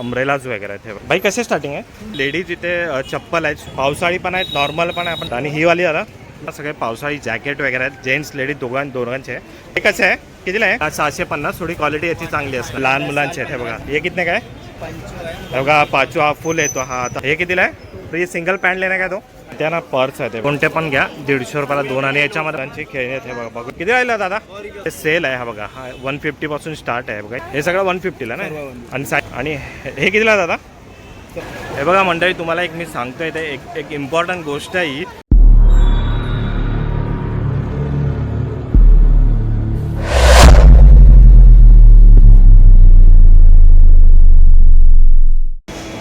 Umbrellas वगैरे आहेत हे बघा. बाई कसे स्टार्टिंग आहे? लेडीज इथे अ, चप्पल आहेत पावसाळी पण आहेत नॉर्मल पण आहे आपण आणि ही वाली दादा सगळे पावसाळी जॅकेट वगैरे आहेत जेंट्स लेडीज दोघां दोघांचे. आहे. हे कसं आहे? कितीला आहे? सहाशे पन्नास थोडी क्वालिटी याची चांगली असते लहान मुलांचे आहेत हे बघा. हे कितने काय बघा पाचवा हा फुल येतो हा आता हे कितीला आहे? तर हे सिंगल पॅन्ट लेना काय तो? त्या ना पर्स आहे ते. कोणते पण घ्या. दीडशे रुपयाला दोन आणि याच्यामध्ये त्यांची खेळणी आहेत हे बघा बघा. किती राहिलं दादा? हे सेल आहे हा बघा. हा वन फिफ्टी पासून स्टार्ट आहे बघा. हे सगळं वन फिफ्टीला ना? आणि सा- आणि हे कितीला दादा? हे बघा मंडळी तुम्हाला एक मी सांगतोय ते. एक एक इम्पॉर्टंट गोष्ट आहे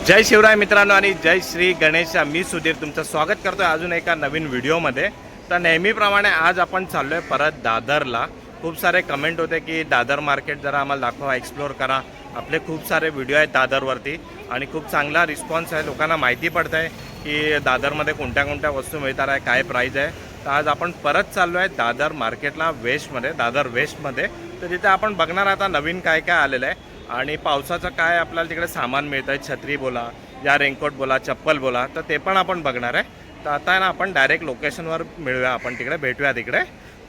जय शिवराय मित्रांनो आणि जय श्री गणेशा. मी सुधीर तुमचं स्वागत करतोय अजून एका नवीन व्हिडिओमध्ये. तर नेहमीप्रमाणे आज आपण चाललोय परत दादरला. खूप सारे कमेंट होते की दादर मार्केट जरा आम्हाला दाखवा एक्सप्लोअर करा. आपले खूप सारे व्हिडिओ आहेत दादरवरती आणि खूप चांगला रिस्पॉन्स आहे. लोकांना माहिती पडत आहे की दादरमध्ये कोणत्या कोणत्या वस्तू मिळतात आहे काय प्राईज आहे. तर आज आपण परत चाललो आहे दादर मार्केटला वेस्टमध्ये दादर वेस्टमध्ये तर तिथे आपण बघणार आता नवीन काय काय आलेलं आहे. आणि पावसाचं काय आपल्याला तिकडे सामान मिळतं आहे छत्री बोला या रेनकोट बोला चप्पल बोला तर ते पण आपण बघणार आहे. तर आता आहे ना आपण डायरेक्ट लोकेशनवर मिळूया आपण तिकडे भेटूया तिकडे.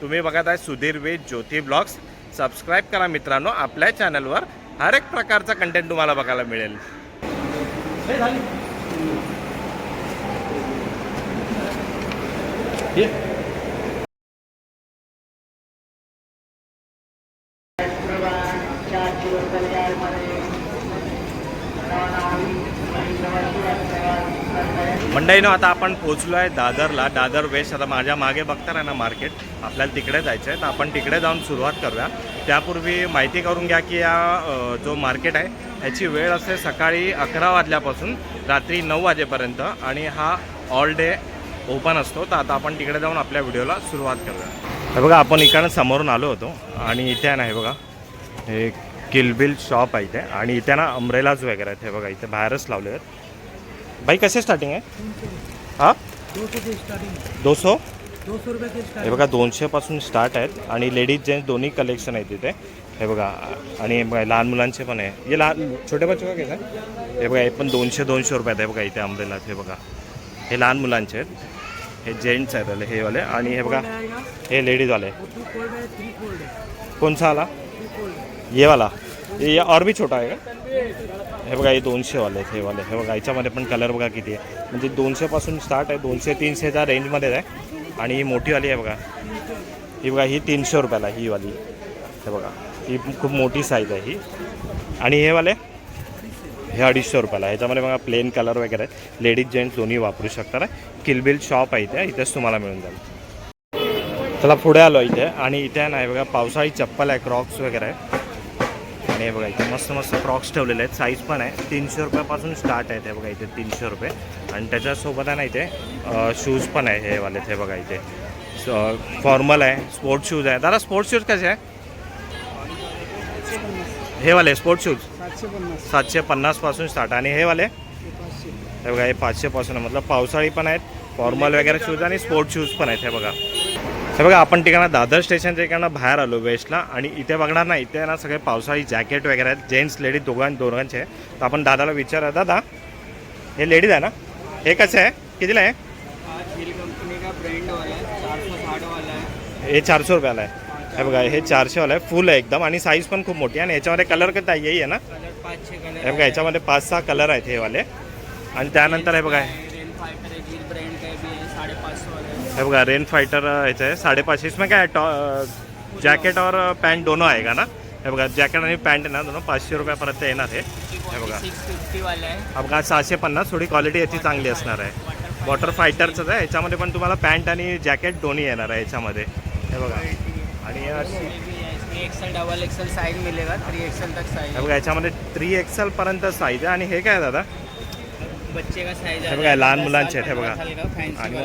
तुम्ही बघत आहे सुधीर वेद ज्योती ब्लॉग्स. सबस्क्राईब करा मित्रांनो आपल्या चॅनलवर हर एक प्रकारचा कंटेंट तुम्हाला बघायला मिळेल. मंडईनं आता आपण पोचलो आहे दादरला. दादर वेस्ट. आता माझ्या मागे बघता आहे ना मार्केट. आपल्याला तिकडे जायचं आहे. तर आपण तिकडे जाऊन सुरुवात करूया. त्यापूर्वी माहिती करून घ्या की या जो मार्केट आहे ह्याची वेळ असते सकाळी अकरा वाजल्यापासून रात्री नऊ वाजेपर्यंत आणि हा ऑल डे ओपन असतो. तर आता आपण तिकडे जाऊन आपल्या व्हिडिओला सुरुवात करूया. हे बघा आपण इकडनं समोरून आलो होतो आणि इथे आहे ना हे बघा हे किलबिल शॉप आहे इथे. आणि इथे ना अम्ब्रेलाज वगैरे आहेत. हे बघा इथे बाहेरच लावले आहेत. भाई कसे स्टार्टिंग आहे हां? दो सौ? स्टार्टिंग दो रुपये हे बघा दोनशेपासून स्टार्ट आहेत आणि लेडीज जेंट्स दोन्ही कलेक्शन आहेत तिथे हे बघा आणि हे बघा लहान मुलांचे पण आहे. हे लहान छोटे बच्चे का कसं हे बघा हे पण दोनशे दोनशे रुपयात आहे बघा इथे अम्ब्रेलाच हे बघा. हे लहान मुलांचे आहेत. हे जेंट्स आहेत वाले, हे वाले. आणि हे बघा हे लेडीजवाले सा आला फोल्ड हे या और छोटा आहे का? हे बघा हे दोनशेवाले आहेत हे वाले. हे बघा याच्यामध्ये पण कलर बघा किती आहे. म्हणजे दोनशेपासून स्टार्ट आहे दोनशे तीनशेच्या रेंजमध्ये आहे. आणि ही मोठीवाली आहे बघा. ही बघा ही तीनशे रुपयाला आहे, ही वाली. हे बघा ही खूप मोठी साईज आहे ही. आणि हे वाले? हे अडीचशे रुपयाला ह्याच्यामध्ये बघा प्लेन कलर वगैरे आहेत लेडीज जेंट्स दोन्ही वापरू शकतात. किलबिल शॉप आहे इथे. इथेच तुम्हाला मिळून जाईल. चला पुढे आलो इथे. आणि इथे नाही बघा पावसाळी चप्पल आहे क्रॉक्स वगैरे आहे. आणि हे बघा इथे. मस्त मस्त फ्रॉक्स ठेवलेले आहेत. साईज पण आहे. तीनशे रुपयापासून स्टार्ट आहेत हे बघा इथे तीनशे रुपये. आणि त्याच्यासोबत आहे ना इथे शूज पण आहे हे वाले ते बघा इथे. फॉर्मल आहे. स्पोर्ट्स शूज आहे. दादा स्पोर्ट्स शूज कसे आहे हे वाले स्पोर्ट्स शूज सातशे पन्नास पन्नासपासून स्टार्ट आणि हे वाले? हे बघा हे पाचशेपासून मतलब पावसाळी पण आहेत. फॉर्मल वगैरे शूज आणि स्पोर्ट्स शूज पण आहेत हे बघा. हे बघा आपण ठिकाणं दादर स्टेशनच्या ठिकाणं बाहेर आलो वेस्टला आणि इथे बघणार ना इथे ना सगळे पावसाळी जॅकेट वगैरे आहेत. जेंट्स लेडीज दोघां दोघांचे आहे. तर आपण दादाला विचारा दादा हे लेडीज आहे ना? हे कसं आहे? कितीला आहे? है चारशे रुपयाला आहे. हे बघा हे चारशेवाला आहे. फुल आहे एकदम. आणि साईज पण खूप मोठी आहे. आणि याच्यामध्ये कलर कसं आहे? आहे ना? हे बघा याच्यामध्ये पाच सहा कलर आहेत हे वाले. आणि त्यानंतर हे बघा है बघा रेन फाइटर ह्याचं आहे. साडेपाचशे. इसमें काय टॉ जॅकेट और पॅन्ट दोनों आएगा ना? हे बघा जॅकेट आणि पॅन्ट आहे ना दोनों पाचशे रुपयापर्यंत येणार हे हे बघा. बघा सहाशे पन्नास. थोडी क्वालिटी याची चांगली असणार आहे. वॉटर फायटरचंच आहे. याच्यामध्ये पण तुम्हाला पॅन्ट आणि जॅकेट दोन्ही येणार आहे याच्यामध्ये. हे बघा. आणि एक्सल डबल एक्सल साइज मिलेगा. थ्री एक्सल तक साइज हे बघा याच्यामध्ये थ्री एक्सेल पर्यंत साईज आहे. आणि हे काय आहे दादा? बच्चे का साइज हे बघा, लहान मुलांचे आहेत, हे बघा. आणि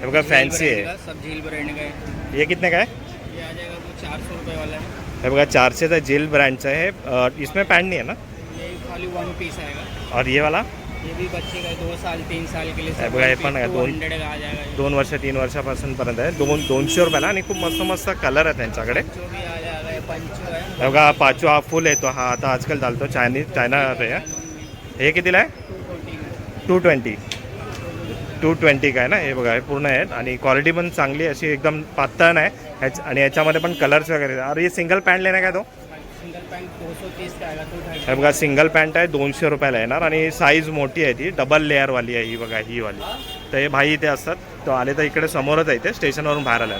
वाला मग- सब हे। बघा झील का, सब झील ब्रांड का है। हे कितने काय ये आ जाएगा वो चार सौ रुपये वाला है। हे बघा चारशेचं जेल ब्रँडचं आहे अ, इसमें पॅन्ट नहीं है ना? ये खाली वन पीस आएगा। और ये वाला? ये भी बच्चे का दो साल तीन साल के लिए है, बघा, हे पण आहे, दोन- का आ जाएगा दोन वर्ष तीन वर्षापासून पर्यंत आहे दोन दोनशे रुपयाला आणि खूप मस्त मस्त कलर आहे त्यांच्याकडे. ये पंचो है। हे बघा हा हा फुल येतो हा. आता आजकाल चालतो चायनीज चायना हे. कितीला आहे? टू ट्वेंटी टू ट्वेंटी काय ना? हे बघा हे पूर्ण आहेत. आणि क्वालिटी पण चांगली अशी एकदम पातळ आहे ह्याच आणि याच्यामध्ये पण कलर्स वगैरे. अरे सिंगल पॅन्ट लेना काय तो हे बघा सिंगल पॅन्ट आहे. दोनशे रुपयाला येणार. आणि साईज मोठी आहे ती. डबल लेअरवाली आहे ही बघा ही वाली. तर हे भाई इथे असतात. तो आले तर इकडे समोरच आहे इथे. स्टेशनवरून बाहेर आले.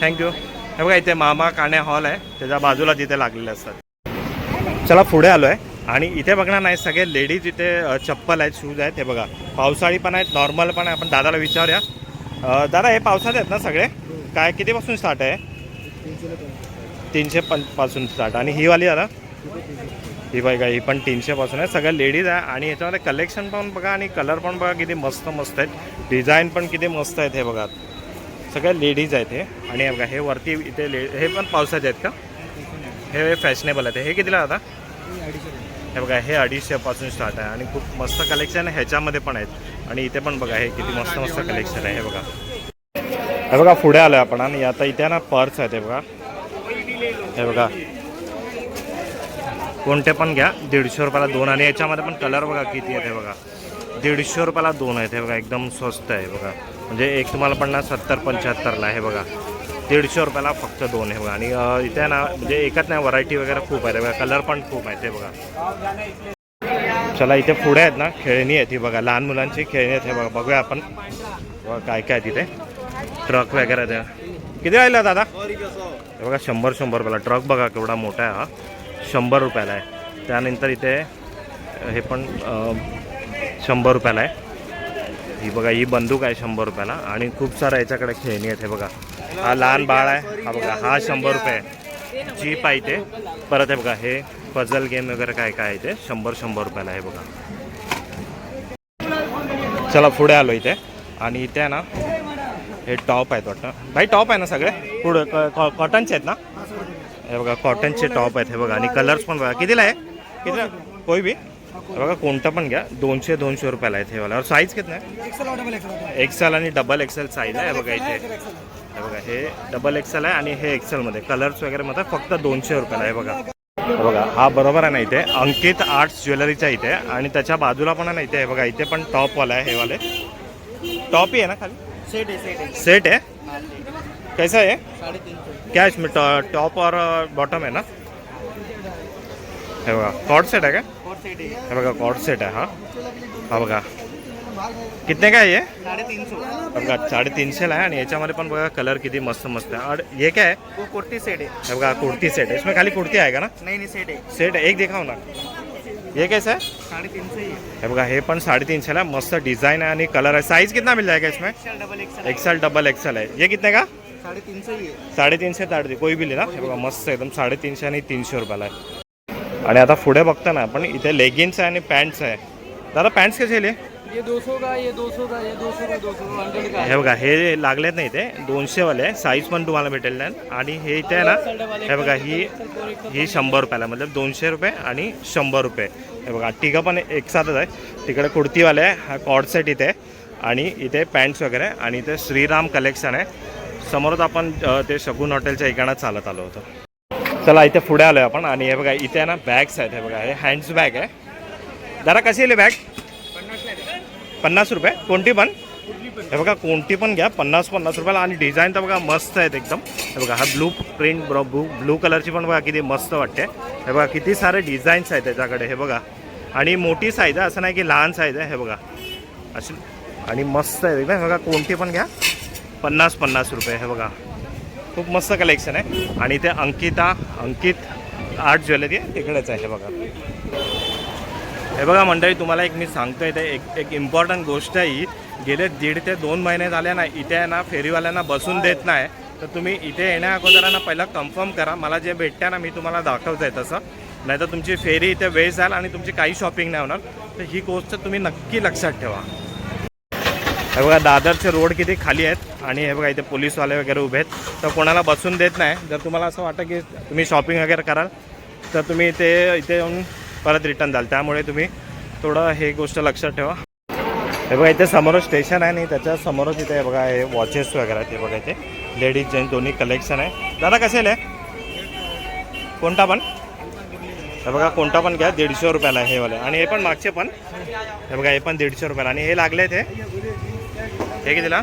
थँक्यू हे बघा इथे मामा काणे हॉल आहे. त्याच्या बाजूला तिथे लागलेले असतात. चला पुढे आलो आहे आणि इथे बघणार नाही सगळे लेडीज इथे चप्पल आहेत शूज आहेत. हे बघा पावसाळी पण आहेत नॉर्मल पण आहे. आपण दादाला विचारूया. दादा हे पावसात आहेत ना सगळे? काय कितीपासून स्टार्ट आहे? तीनशे पं पासून स्टार्ट आणि ही वाली दादा? ही बघा ही पण तीनशेपासून आहे. सगळ्या लेडीज आहे. आणि याच्यामध्ये कलेक्शन पण बघा आणि कलर पण बघा किती मस्त मस्त आहेत. डिझाईन पण किती मस्त आहेत हे बघा. सगळ्या लेडीज आहेत हे. आणि बघा हे वरती इथे ले हे पण पावसाचे आहेत का? हे फॅशनेबल आहेत. हे कितीला आता हे बघा हे अडीचशेपासून स्टार्ट आहे आणि खूप मस्त कलेक्शन ह्याच्यामध्ये पण आहेत. आणि इथे पण बघा हे किती मस्त मस्त कलेक्शन आहे हे बघा. हे बघा पुढे आलो आपण आणि आता इथे ना पर्स आहेत हे बघा. हे बघा. कोणते पण घ्या दीडशे रुपयाला दोन आणि याच्यामध्ये पण कलर बघा किती आहेत हे बघा. दीडशे रुपयाला दोन आहेत हे बघा एकदम स्वस्त आहे बघा. म्हणजे एक तुम्हाला पडणार सत्तर पंच्याहत्तरला आहे बघा. दीडशे रुपयाला फक्त दोन आहे बघा. आणि इथे ना म्हणजे एकच नाही व्हरायटी वगैरे खूप आहे. बघा कलर पण खूप आहेत ते बघा. चला इथे पुढे आहेत ना खेळणी आहेत ही बघा. लहान मुलांची खेळणी आहेत हे बघा. बघूया आपण. बघा काय काय आहे तिथे. ट्रक वगैरे त्या किती राहिला दादा? हे बघा शंभर शंभर रुपयाला. ट्रक बघा केवढा मोठा आहे हा. शंभर रुपयाला आहे. त्यानंतर इथे हे पण शंभर रुपयाला आहे. ही बघा ही बंदूक आहे शंभर रुपयाला. आणि खूप साऱ्या याच्याकडे खेळणी आहेत हे बघा. हा लहान बाळ आहे. हा बघा हा शंभर रुपये आहे. जीप आहे इथे. परत हे बघा हे पझल गेम वगैरे काय काय आहे ते? शंभर शंभर रुपयाला आहे बघा. चला पुढे आलो इथे. आणि इथे आहे ना हे टॉप आहेत वाटतं. भाई टॉप आहे ना सगळे? पुढे कॉटनचे आहेत ना? हे बघा कॉटनचे टॉप आहेत हे बघा. आणि कलर्स पण बघा. कितीला आहे? कितीला? कोई बी? बघा कोणतं पण घ्या. दोनशे दोनशे रुपयाला आहेत हे वाला. साईज आहे एक्सल आणि डबल एक्सेल साईज आहे. बघा इथे. हे बघा हे डबल एक्सेल आहे आणि हे एक्सेलमध्ये कलर्स वगैरे मध्ये फक्त दोनशे रुपयाला आहे बघा. हे बघा हा बरोबर आहे ना इथे? अंकित आर्ट्स ज्वेलरीच्या इथे आणि त्याच्या बाजूला पण आहे ना इथे? हे बघा इथे पण टॉपवाला आहे हे वाले. टॉप ही आहे ना खाली? सेट है सेट है सेट है कैसा है क्या इसमें टॉ- टॉप और बॉटम है ना? हे बघा कॉर्ड सेट आहे का? है हे बघा कॉर्ड सेट आहे हा. हा बघा. कितने का आहे हे साढ़े तीन सौ बघा साडेतीनशेला आहे आणि याच्यामध्ये पण बघा कलर किती मस्त मस्त आहे. और ये क्या है? वो कुर्ती सेट है हे बघा कुर्ती सेट है इसमें खाली कुर्ती आएगा ना? नहीं नहीं सेट है सेट है एक दिखाओ ना. ये कैसा है? साढ़े तीन सौ ही है हे बघा हे पण साडेतीनशेला आहे. मस्त डिझाईन आहे आणि कलर आहे. साईज कितना मिल जाएगा इसमें? XL double XL XL double XL है ये कितने का? साढ़े तीन सौ ही है साडेतीनशे ताडते कोई बी ना. हे बघा मस्त आहे, एकदम साडेतीनशे आणि तीनशे रुपयाला आहे आणि आता पुढे बघता ना आपण इथे लेगिन्स आहे आणि पॅन्ट्स आहे. दादा पॅन्ट्स कसे आले ये दो सौ का ये दो सौ का ये दो सौ का दो सौ हंड्रेड का। हे बघा हे लागलेत नाही इथे दोनशेवाले आहे साईज पण तुम्हाला भेटेल ना. आणि हे इथे आहे ना हे बघा ही ही शंभर रुपयाला मतलब दोनशे रुपये आणि शंभर रुपये. हे बघा तिघं पण एक साथच आहे. तिकडे कुर्तीवाले आहे हा कॉड सेट इथे आणि इथे पॅन्ट्स वगैरे आणि इथे श्रीराम कलेक्शन आहे. समोरच आपण ते शगुन हॉटेलच्या इकडनं चालत आलो होतो. चला इथे पुढे आलो आपण. आणि हे बघा इथे आहे ना बॅग्स आहेत. हे बघा हे हँड्स बॅग आहे. जरा कशी आली बॅग पन्नास रुपये कोणती पण? हे बघा कोणती पण घ्या पन्नास पन्नास रुपयाला. आणि डिझाईन तर बघा मस्त आहेत एकदम. हे बघा हा ब्लू प्रिंट ब्लू ब्लू कलरची पण बघा किती मस्त वाटते. हे बघा किती सारे डिझाईन्स आहेत त्याच्याकडे हे बघा. आणि मोठी साईज आहे असं नाही की लहान साईज आहे हे बघा. अशी आणि मस्त आहे एकदम हे बघा कोणती पण घ्या. पन्नास पन्नास रुपये हे बघा. खूप मस्त कलेक्शन आहे. आणि ते अंकिता अंकित आर्ट ज्वेलरी आहे तिकडेच आहे हे बघा. हे बघा मंडळी तुम्हाला एक मी सांगतोय ते एक एक इम्पॉर्टंट गोष्ट आहे ही. गेले दीड ते दोन महिने झाले ना इथे आहे ना फेरीवाल्यांना बसून देत नाही. तर तुम्ही इथे येण्या अगोदरांना पहिला कन्फर्म करा. मला जे भेटते ना मी तुम्हाला दाखवत आहे तसं. नाही तर तुमची फेरी इथे वेस्ट जाईल आणि तुमची काही शॉपिंग नाही होणार. तर ही गोष्ट तुम्ही नक्की लक्षात ठेवा. हे बघा दादरचे रोड किती खाली आहेत आणि हे बघा इथे पोलीसवाले वगैरे उभे आहेत. तर कोणाला बसून देत नाही. जर तुम्हाला असं वाटतं की तुम्ही शॉपिंग वगैरे कराल तर तुम्ही ते इथे येऊन परत रिटर्न जाल त्यामुळे तुम्ही थोडं हे गोष्ट लक्षात ठेवा. हे बघा इथे समोरच स्टेशन आहे आणि त्याच्या समोरच इथे हे बघा हे वॉचेस वगैरे आहेत हे बघा इथे. लेडीज जेंट्स दोन्ही कलेक्शन आहे. दादा कसेल आहे कोणता पण? हे बघा कोणता पण घ्या. दीडशे रुपयाला आहे हे वाले. आणि हे पण मागचे पण. हे बघा हे पण दीडशे रुपयाला. आणि हे लागले ते हे कितीला?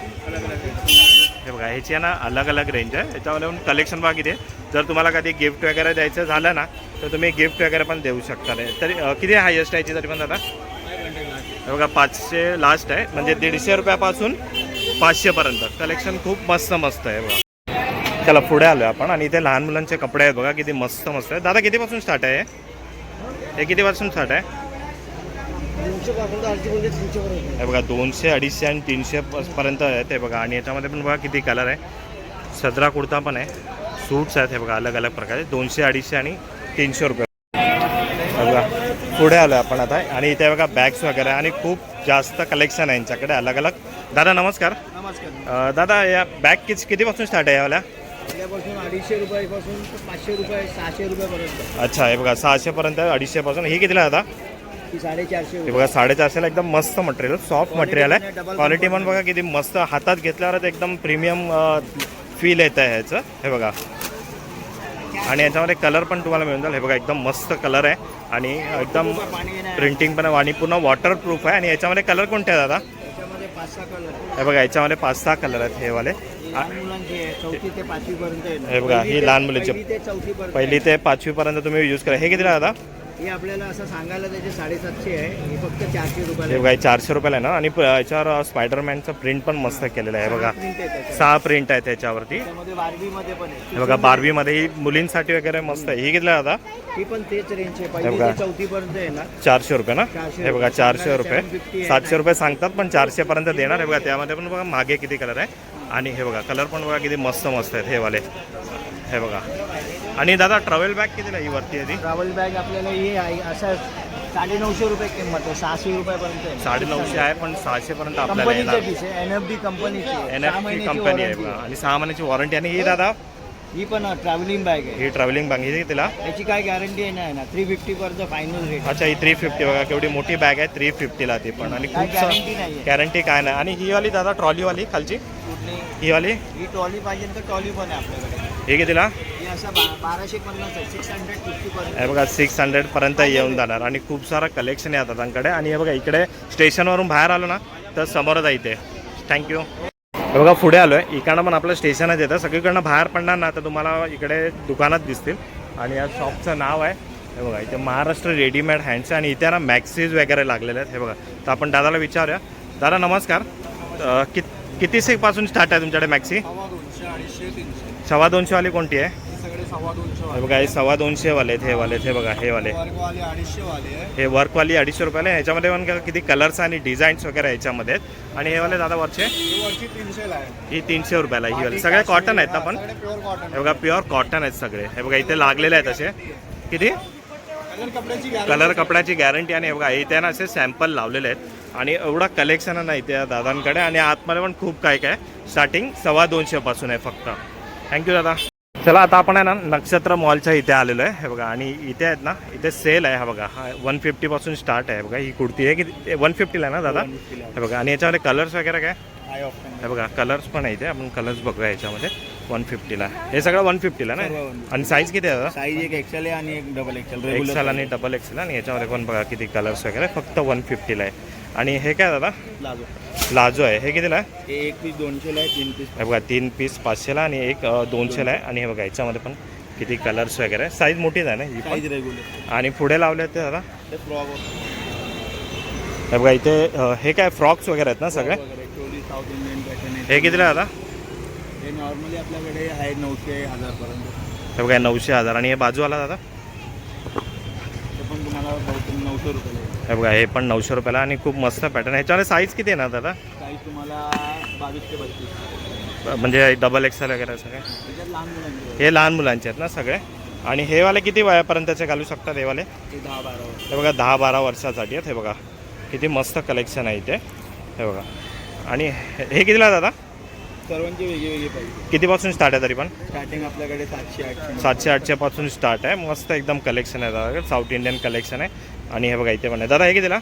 हे बघा ह्याची आहे ना अलग अलग रेंज आहे. ह्याच्यावर कलेक्शन बघा किती आहे. जर तुम्हाला कधी गिफ्ट वगैरे द्यायचं झालं ना तर तुम्ही गिफ्ट वगैरे पण देऊ शकता. रे. तरी किती हायेस्ट आहे तरी पण दादा? हे बघा पाचशे लास्ट आहे. म्हणजे दीडशे रुपयापासून पाचशेपर्यंत कलेक्शन खूप मस्त मस्त आहे बघा. चला पुढे आलो आपण. आणि इथे लहान मुलांचे कपडे आहेत बघा किती मस्त मस्त आहे दादा कितीपासून स्टार्ट आहे हे? कितीपासून स्टार्ट आहे? हे बघा दोनशे अडीचशे आणि तीनशे पर्यंत आहेत हे बघा. आणि याच्यामध्ये पण बघा किती कलर आहे. सदरा कुर्ता पण आहे. सूट्स आहेत हे बघा अलग अलग प्रकारे. दोनशे अडीचशे आणि तीनशे रुपये. बघा पुढे आलो आपण आता. आणि इथे बघा बॅग्स वगैरे आणि खूप जास्त कलेक्शन आहे यांच्याकडे अलग अलग. दादा नमस्कार. दादा या बॅग किती कितीपासून स्टार्ट आहे यावाल्या? अडीचशे रुपयापासून पाचशे रुपये सहाशे रुपयापर्यंत अच्छा हे बघा सहाशेपर्यंत अडीचशेपासून ही कितीला दादा? साडेचारशे हे बघा साडेचारशेला एकदम मस्त मटेरियल सॉफ्ट मटेरियल आहे. क्वालिटी पण बघा किती मस्त हातात घेतल्यावर एकदम प्रीमियम फील येत आहे ह्याचं. हे बघा. आणि याच्यामध्ये कलर पण तुम्हाला मिळून जाईल. हे बघा एकदम मस्त कलर आहे. आणि एकदम प्रिंटिंग पण आणि पूर्ण वॉटरप्रूफ आहे. आणि याच्यामध्ये कलर कोणते आहे दादा? हे बघा याच्यामध्ये पाच सहा कलर आहेत हे वाले. हे बघा, ही लहान मुलीची. पहिली ते पाचवीपर्यंत तुम्ही यूज करा. हे आहे दादा? हे आपल्याला असं सांगायला त्याचे साडेसातशे आहे. हे फक्त चारशे हे रुपयाला बघा हे चारशे रुपयाला आहे ना? आणि प- याच्यावर स्पायडरमॅनचं प्रिंट पण मस्त केलेलं आहे. हे बघा आहे त्याच्यात. सहा प्रिंट आहेत त्याच्यावरती. त्यामध्ये बारबीमध्ये पण आहे. हे बघा बारबीमध्ये ही मुलींसाठी वगैरे मस्त आहे. ही कितीला आहे दादा ती पण तेच रेंज आहे. हे बघा. चौथी पर्यंत येणार चारशे रुपये ना? चारशे हे बघा रुपये. चारशे रुपये. 750 आहे. सातशे रुपये सांगतात पण चारशे पर्यंत देणार हे बघा त्यामध्ये पण बघा मागे किती कलर आहे? आणि हे बघा कलर पण बघा किती मस्त मस्त आहेत हे वाले. हे बघा. आणि दादा ट्रॅव्हल बॅग कितीला ही वरती आहे ती? ट्रॅव्हल बॅग आपल्याला ही आहे. असं साडेनऊशे रुपये किंमत आहे. सहाशे रुपयापर्यंत आहे. साडेनऊशे आहे पण सहाशे पर्यंत आपल्याला येणार. एन एफ डी कंपनीची. एन एफ महिन्याची कंपनी आहे बघा. आणि सहा महिन्याची वॉरंटी आणि ही दादा? ही पण ट्रॅव्हलिंग बॅग आहे. ही ट्रॅव्हलिंग बॅग ही तिला याची काय गॅरंटी आहे ना ना? थ्री फिफ्टी पर्यंत फायनल रेट अच्छा ही थ्री फिफ्टी बघा. केवढी मोठी बॅग आहे थ्री फिफ्टीला ती पण. आणि काय खूप गॅरंटी नाही आहे गॅरंटी काय नाही. आणि ही वाली दादा ट्रॉलीवाली खालची? कुठली? ही वाली? ही ट्रॉली पाहिजे तर ट्रॉली पण आहे आपल्याकडे. ही कितीला ही हे बघा सिक्स हंड्रेड पर्यंत येऊन जाणार. आणि खूप सारं कलेक्शन आहे दादांकडे आणि हे बघा इकडे स्टेशनवरून बाहेर आलो ना तर समोरच आहे इथे. थँक्यू हे बघा पुढे आलो आहे इकडनं पण आपलं स्टेशनच येतं. सगळीकडनं बाहेर पडणार ना तर तुम्हाला इकडे दुकानात दिसतील. आणि या शॉपचं नाव आहे. हे बघा इथे महाराष्ट्र रेडीमेड हँड्स आणि इथे ना मॅक्सीज वगैरे लागलेले आहेत. हे बघा तर आपण दादाला विचारूया. दादा नमस्कार. अं, कि किती सेपासून स्टार्ट आहे तुमच्याकडे मॅक्सी सव्वा तीनशे दोनशेवाली कोणती आहे? हे सगळे सव्वा दोनशे हे बघा हे सव्वा दोनशे वाले आहेत हे वाले हे बघा हे वाले. वर्गवाले अडीचशे वाले आहे. हे वर्कवाली अडीचशे रुपयाला आहे. ह्याच्यामध्ये पण का- किती कलर्स आणि डिझाईन्स वगैरे आहे ह्याच्यामध्ये आहेत. आणि हे वाले दादा वरचे? ही वरची तीनशेला आहे. ही तीनशे रुपयाला ही वाली. सगळे कॉटन आहेत ना पण? सगळे प्युअर कॉटन हे बघा प्युअर कॉटन आहेत सगळे. हे बघा इथे लागलेले आहेत असे. किती? कलर कपड्याची कलर कपड्याची गॅरंटी आणि हे बघा इथे ना असे सॅम्पल लावलेले आहेत. आणि एवढा कलेक्शन आहे ना इथे या दादांकडे. आणि आतमध्ये पण खूप काय काय? स्टार्टिंग सव्वा दोनशे पासून आहे फक्त. थँक्यू दादा. चला आता आपण आहे ना नक्षत्र मॉलच्या इथे आलेलो आहे. हे बघा आणि इथे आहेत ना इथे सेल आहे हा बघा. हा वन फिफ्टीपासून स्टार्ट आहे. बघा ही कुर्ती आहे की वन फिफ्टीला आहे ना दादा? हे बघा आणि याच्यामध्ये कलर्स वगैरे काय? हे बघा कलर्स पण आहे इथे. आपण कलर्स बघूया याच्यामध्ये. वन फिफ्टीला हे सगळं वन फिफ्टीला ना? सर्व 150. आणि साईज किती आहे दादा? साईज एक एक्सेल आहे आणि एक डबल एक्सेल एक्सेल आणि डबल एक्सेल आणि याच्यामध्ये पण बघा किती कलर्स वगैरे फक्त वन फिफ्टीला आहे. आणि हे काय दादा? प्लाझो लाजो आहे. हे कितीला आहे? हे एक पीस दोनशेला आहे तीन पीस. हे बघा तीन पीस पाचशेला आणि एक अ, दोनशेला आहे. आणि हे बघा याच्यामध्ये पण किती कलर्स वगैरे आहे. साईज मोठीच आहे ना ही पण? साईज रेग्युलर आणि पुढे लावले ते दादा? ते फ्रॉक हे बघा इथे अ, हे काय फ्रॉक्स वगैरे आहेत ना सगळे? वगैरे चोली साऊथ इंडियन पॅटर्न आहे. हे कितीला आहे दादा? हे नॉर्मली आपल्याकडे आहे नऊशे हजारपर्यंत. हे बघा नऊशे हजार. आणि हे बाजूवाला दादा? ते पण तुम्हाला बहुतेक नऊशे रुपये हे बघा हे पण नऊशे रुपयाला आणि खूप मस्त पॅटर्न ह्याच्यामध्ये साईज किती आहे ना दादा? साईज तुम्हाला बावीस ते बत्तीस. म्हणजे डबल एक्सेल वगैरे सगळे हे लहान मुलांचे आहेत ना सगळे? आणि हे वाले किती वयापर्यंतचे घालू शकतात हे वाले? दहा बारा हे बघा दहा बारा वर्षासाठी आहेत हे बघा. किती मस्त कलेक्शन आहे इथे. हे बघा. आणि हे कितीला दादा? सर्वांची वेगळी वेगळी पाहिजे. कितीपासून स्टार्ट आहे तरी पण? स्टार्टिंग आपल्याकडे सातशे आठशे. सातशे आठशेपासून स्टार्ट आहे. मस्त एकदम कलेक्शन आहे दादा. साऊथ इंडियन कलेक्शन आहे. आणि हे बघा इथे पण आहे. दादा हे कितीला?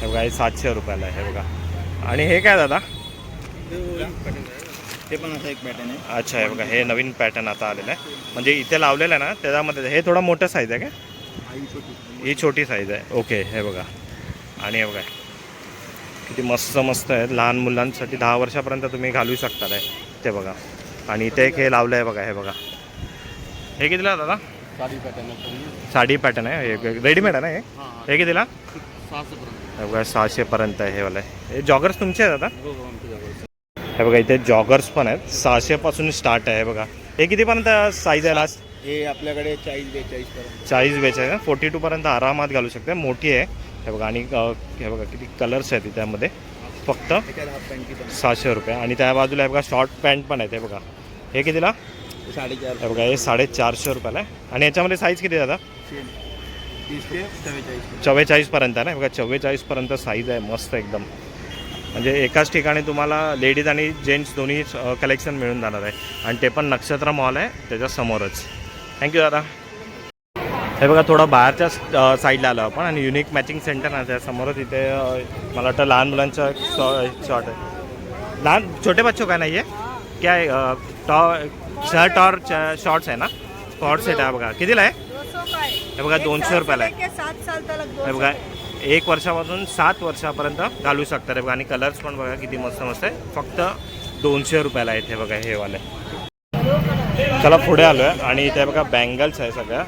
हे बघा हे सातशे रुपयाला आहे हे बघा. आणि हे काय दादा? ते पण असं एक पॅटर्न आहे. अच्छा हे बघा हे नवीन पॅटर्न आता आलेलं आहे. म्हणजे इथे लावलेलं आहे ना त्याच्यामध्ये हे थोडं मोठं साईज आहे का ही छोटी साईज आहे. ओके हे बघा. आणि हे बघा किती मस्त मस्त आहे लहान मुलांसाठी दहा वर्षापर्यंत तुम्ही घालू शकता आहे ते बघा. आणि इथे एक हे लावलं आहे बघा हे बघा. हे कितीला दादा? साडी पॅटर्न आहे साडी पॅटर्न आहे हे रेडीमेड आहे ना हे? हां हे. कितीला? सहाशेपर्यंत. हे बघा सहाशेपर्यंत आहे हे वाला. हे जॉगर्स तुमचे आहेत आता? हो हो हे बघा इथे जॉगर्स पण आहेत. सहाशेपासून स्टार्ट आहे हे बघा. हे कितीपर्यंत साईज आहे लास्ट हे आपल्याकडे चाळीस बेचाळीस पर्यंत. चाळीस बेच आहे फोर्टी टूपर्यंत आरामात घालू शकते. मोठी आहे. हे बघा आणि हे बघा किती कलर्स आहेत त्यामध्ये. फक्त सहाशे रुपये. आणि त्या बाजूला हे बघा शॉर्ट पॅन्ट पण आहे ते बघा. हे कितीला? साडेचार बघा हे साडेचारशे रुपयाला आहे. आणि याच्यामध्ये साईज किती दादा? चव्वेचाळीसपर्यंत आहे ना? बघा चव्वेचाळीसपर्यंत साईज आहे मस्त एकदम. म्हणजे एकाच ठिकाणी तुम्हाला लेडीज आणि जेंट्स दोन्ही कलेक्शन मिळून जाणार आहे. आणि ते पण नक्षत्र मॉल आहे त्याच्या समोरच. थँक्यू दादा. हे बघा थोडं बाहेरच्या साईडला आलो आपण आणि युनिक मॅचिंग सेंटर आहे त्यासमोरच इथे मला वाटतं लहान मुलांचं शॉर्ट आहे. लहान छोटे बच्चों का नाही आहे काय टॉ शर्ट और शॉर्ट्स आहे ना? शॉर्ट सेट आहे बघा. कितीला आहे? हे बघा दोनशे रुपयाला आहे. सात साल तक हे बघा एक वर्षापासून सात वर्षापर्यंत घालू शकता. रे बघा आणि कलर्स पण बघा किती मस्त मस्त आहे. फक्त दोनशे रुपयाला आहेत हे बघा हे वाले. चला पुढे आलो आहे आणि इथे बघा बँगल्स आहे सगळ्या.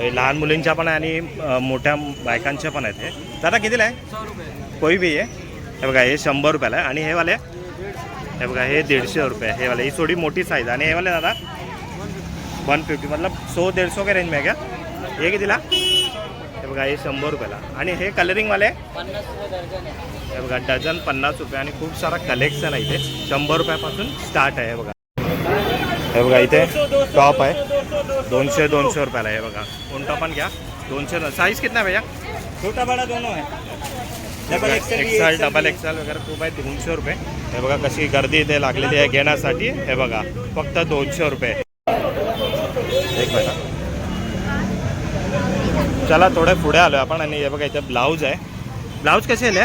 हे लहान मुलींच्या पण आहे आणि मोठ्या बायकांच्या पण आहेत हे. दादा कितीला आहे? कोई बी आहे हे बघा हे शंभर रुपयाला आहे. आणि हे वाले? हे बघा हे दीडशे रुपये. हे वाले ही थोडी मोठी साईज आणि हे वाले दादा वन फिफ्टी मतलब सो दीड सौ के रेंज में आहे का हे कितीला हे बघा हे शंभर रुपयाला. आणि हे कलरिंगवाले हे बघा डझन पन्नास रुपये. आणि खूप सारा कलेक्शन आहे इथे. शंभर रुपयापासून स्टार्ट आहे हे बघा. हे बघा इथे टॉप आहे. दोनशे दोनशे रुपयाला हे बघा. कोणता पण घ्या. दोनशे साईज कितना भैया? छोटा बडा दोनों आहे डबल एक्सेल डबल एक्सेल वगैरे खूप आहे दोनशे रुपये. हे बघा कशी गर्दी इथे लागलेली आहे घेण्यासाठी. हे बघा फक्त दोनशे रुपये. एक मिनिट. चला थोडे पुढे आलो आपण आणि हे बघा इथे ब्लाऊज आहे. ब्लाऊज कसे आले?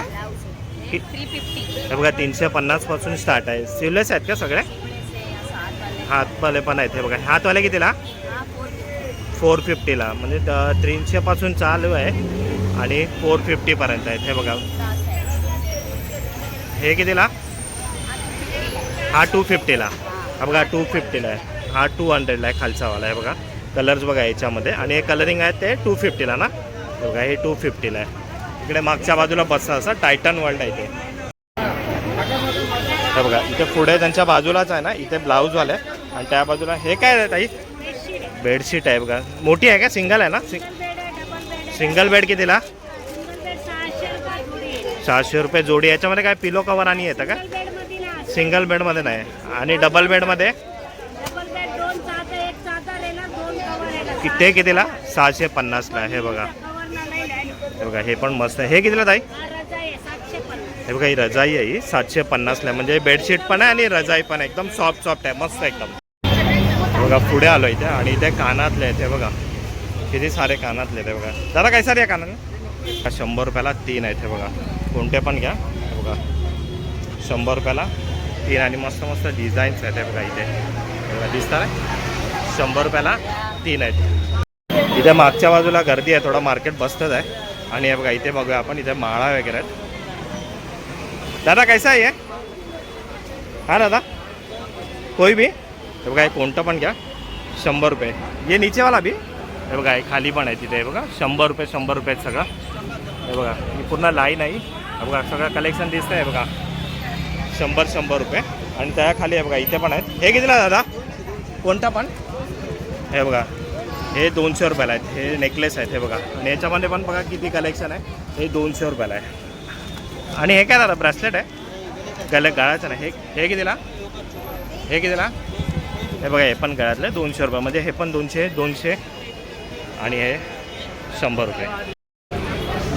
हे बघा तीनशे पन्नासपासून स्टार्ट आहे. सिवलेस आहेत का सगळे? हातवाले पण आहेत. हे बघा हातवाले कितीला? फोर फिफ्टीला म्हणजे द- तीनशेपासून चालू आहे आणि फोर फिफ्टीपर्यंत आहेत. हे बघा हे कितीला? हा टू फिफ्टीला हा बघा टू फिफ्टीला आहे. हा टू हंड्रेडला आहे खालचावाला आहे बघा. कलर्स बघा याच्यामध्ये. आणि हे कलरिंग आहे ते टू फिफ्टीला ना? बघा हे टू फिफ्टीला आहे. इकडे मागच्या बाजूला बसतं असं टायटन वर्ल्ड आहे ते. हे बघा इथे पुढे त्यांच्या बाजूलाच आहे ना? इथे ब्लाऊजवाले आहे. आणि त्या बाजूला हे काय आहे ताई? बेडशीट आहे बघा. मोठी आहे का? सिंगल आहे ना? सिंगल बेड कितीला? सहाशे रुपये जोडी याच्यामध्ये काय पिलो कवर आणि येतं का? सिंगल बेडमध्ये नाही. आणि डबल बेडमध्ये कि ते कितीला? सहाशे पन्नासला हे बघा. हे बघा हे पण मस्त आहे. हे कितीला ताई? हे बघा ही रजाई आहे ही सातशे पन्नासला म्हणजे बेडशीट पण आहे आणि रजाई पण आहे. एकदम सॉफ्ट सॉफ्ट आहे. मस्त एकदम. बघा पुढे आलो इथे आणि इथे कानातले आहेत. हे बघा. किती सारे कानातले हे बघा. दादा काय सारे कानातले? हा शंभर रुपयाला तीन आहेत. हे बघा. कोणते पण घ्या. बघा. शंभर रुपयाला तीन आणि मस्त मस्त डिझाईन्स आहेत बघा इथे. बघा दिसतात आहे शंभर रुपयाला तीन आहेत. इथे मागच्या बाजूला गर्दी आहे थोडं मार्केट बसतच आहे. आणि हे बघा इथे बघूया आपण इथे माळा वगैरे आहेत. दादा कैसा आहे हे? हा दादा. कोई भी हे बघा हे कोणतं पण घ्या. शंभर रुपये. ये नीचेवाला बी? हे बघा खाली पण आहे तिथे बघा. शंभर रुपये शंभर रुपये आहेत सगळं. हे बघा ही पूर्ण लाईन आहे. हे बघा सगळं कलेक्शन दिसतं आहे बघा. शंभर शंभर रुपये. आणि त्या खाली आहे बघा इथे पण आहेत. हे कितीला दादा? कोणता पण? हे बघा हे दोनशे रुपयाला आहेत. हे नेकलेस आहेत हे बघा. आणि याच्यामध्ये पण बघा किती कलेक्शन आहे. हे दोनशे रुपयाला आहे. आणि हे काय दादा ब्रेसलेट आहे? गळ गळाचं नाही. हे हे कितीला? हे कितीला? हे बघा हे पण गळ्यातलं दोनशे रुपये म्हणजे हे पण दोनशे दोनशे. आणि हे शंभर रुपये.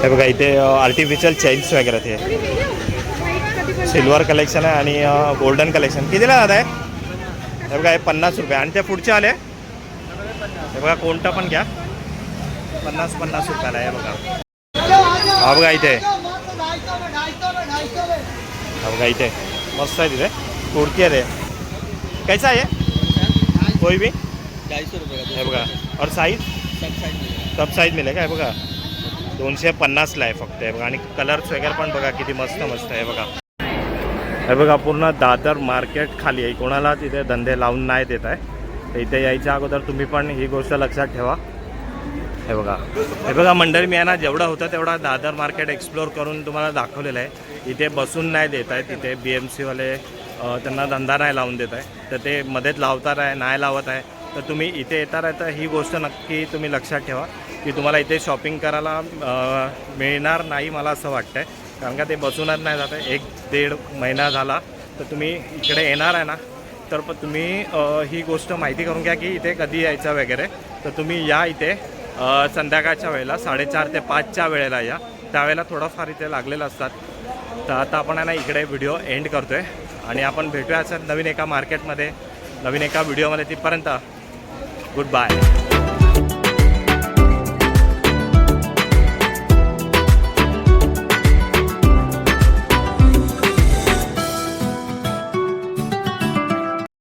हे बघा इथे आर्टिफिशियल चेन्स वगैरे ते. सिल्वर कलेक्शन आहे आणि गोल्डन कलेक्शन कितीला दादा आहे? हे बघा हे पन्नास रुपये. आणि ते पुढचे आले? हे बघा कोणता पण घ्या. पन्नास पन्नास रुपयाला आहे हे बघा. हा बघा इथे. हा बघा इथे. मस्त आहे तिथे. कुर्ती आहे ते. कैसा आहे? कोई भी? ढाई सौ रुपये हे बघा. और साईज सब साइड मिलेगा. सब साईज मिळेल का बघा. दोनशे पन्नासला आहे फक्त. हे बघा आणि कलर्स वगैरे पण बघा किती मस्त मस्त आहे बघा. हे बघा पूर्ण दादर मार्केट खाली आहे. कोणाला तिथे धंदे लावून नाही देत आहे. तर इथे यायच्या अगोदर तुम्ही पण ही गोष्ट लक्षात ठेवा. हे बघा. हे बघा मंडळी मी आहे ना जेवढा होता तेवढा दादर मार्केट एक्सप्लोअर करून तुम्हाला दाखवलेलं आहे. इथे बसून नाही देत आहे तिथे बी एम सीवाले त्यांना धंदा नाही लावून देत आहे तर ते मध्येच लावतात आहे नाही लावत आहे. तर तुम्ही इथे येतार आहे तर ही गोष्ट नक्की तुम्ही लक्षात ठेवा. की तुम्हाला इथे शॉपिंग करायला मिळणार नाही मला असं वाटतं आहे कारण का ते बसूनच नाही जात आहे. एक दीड महिना झाला तर तुम्ही इकडे येणार आहे ना तर पण तुम्ही ही गोष्ट माहिती करून घ्या की इथे कधी यायचं वगैरे. तर तुम्ही या इथे संध्याकाळच्या वेळेला साडेचार ते पाचच्या वेळेला या. त्यावेळेला थोडंफार इथे लागलेलं असतात. तर आता आपण आहे ना इकडे व्हिडिओ एंड करतो आहे आणि आपण भेटूया असं नवीन एका मार्केटमध्ये नवीन एका व्हिडिओमध्ये तिथपर्यंत. Good bye.